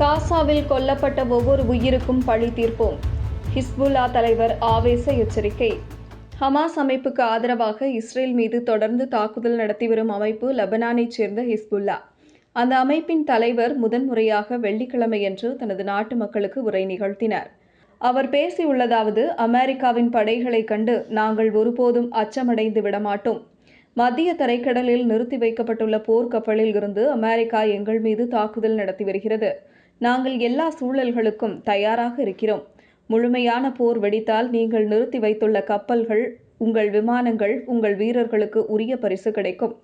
காசாவில் கொல்லப்பட்ட ஒவ்வொரு உயிருக்கும் பழி தீர்ப்போம். ஹிஸ்புல்லா தலைவர் ஆவேச எச்சரிக்கை. ஹமாஸ் அமைப்புக்கு ஆதரவாக இஸ்ரேல் மீது தொடர்ந்து தாக்குதல் நடத்தி வரும் அமைப்பு லெபனானைச் சேர்ந்த ஹிஸ்புல்லா. அந்த அமைப்பின் தலைவர் முதன்முறையாக வெள்ளிக்கிழமையன்று தனது நாட்டு மக்களுக்கு உரை நிகழ்த்தினார். அவர் பேசியுள்ளதாவது அமெரிக்காவின் படைகளைக் கண்டு நாங்கள் ஒருபோதும் அச்சமடைந்து விடமாட்டோம். மத்திய தரைக்கடலில் நிறுத்தி வைக்கப்பட்டுள்ள போர்க்கப்பலில் இருந்து அமெரிக்கா எங்கள் மீது தாக்குதல் நடத்தி வருகிறது. நாங்கள் எல்லா சூழல்களுக்கும் தயாராக இருக்கிறோம். முழுமையான போர் வெடித்தால் நீங்கள் நிறுத்தி வைத்துள்ள கப்பல்கள் உங்கள் விமானங்கள் உங்கள் வீரர்களுக்கு உரிய பரிசு கிடைக்கும்.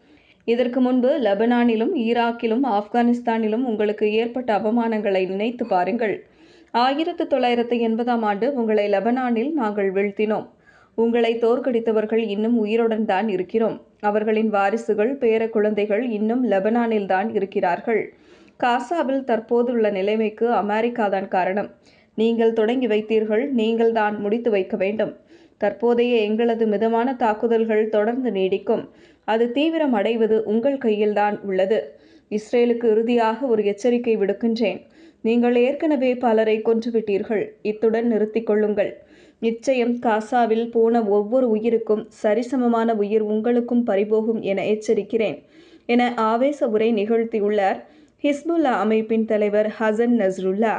இதற்கு முன்பு லெபனானிலும் ஈராக்கிலும் ஆப்கானிஸ்தானிலும் உங்களுக்கு ஏற்பட்ட அவமானங்களை நினைத்து பாருங்கள். ஆயிரத்து தொள்ளாயிரத்து எண்பதாம் ஆண்டு உங்களை லெபனானில் நாங்கள் வீழ்த்தினோம். உங்களை தோற்கடித்தவர்கள் இன்னும் உயிருடன் தான் இருக்கிறோம். அவர்களின் வாரிசுகள் பேர குழந்தைகள் இன்னும் லெபனானில் தான் இருக்கிறார்கள். காசாவில் தற்போதுள்ள நிலைமைக்கு அமெரிக்கா தான் காரணம். நீங்கள் தொடங்கி வைத்தீர்கள் நீங்கள் தான் முடித்து வைக்க வேண்டும். தற்போதைய எங்களது மிதமான தாக்குதல்கள் தொடர்ந்து நீடிக்கும். அது தீவிரம் அடைவது உங்கள் கையில்தான் உள்ளது. இஸ்ரேலுக்கு இறுதியாக ஒரு எச்சரிக்கை விடுக்கின்றேன். நீங்கள் ஏற்கனவே பலரை கொன்றுவிட்டீர்கள். இத்துடன் நிறுத்திக் கொள்ளுங்கள். நிச்சயம் காசாவில் போன ஒவ்வொரு உயிருக்கும் சரிசமமான உயிர் உங்களுக்கும் பறிபோகும் என எச்சரிக்கிறேன். என ஆவேச உரை நிகழ்த்தியுள்ளார் ஹிஸ்புல்லா அமைப்பின் தலைவர் ஹசன் நஸ்ருல்லா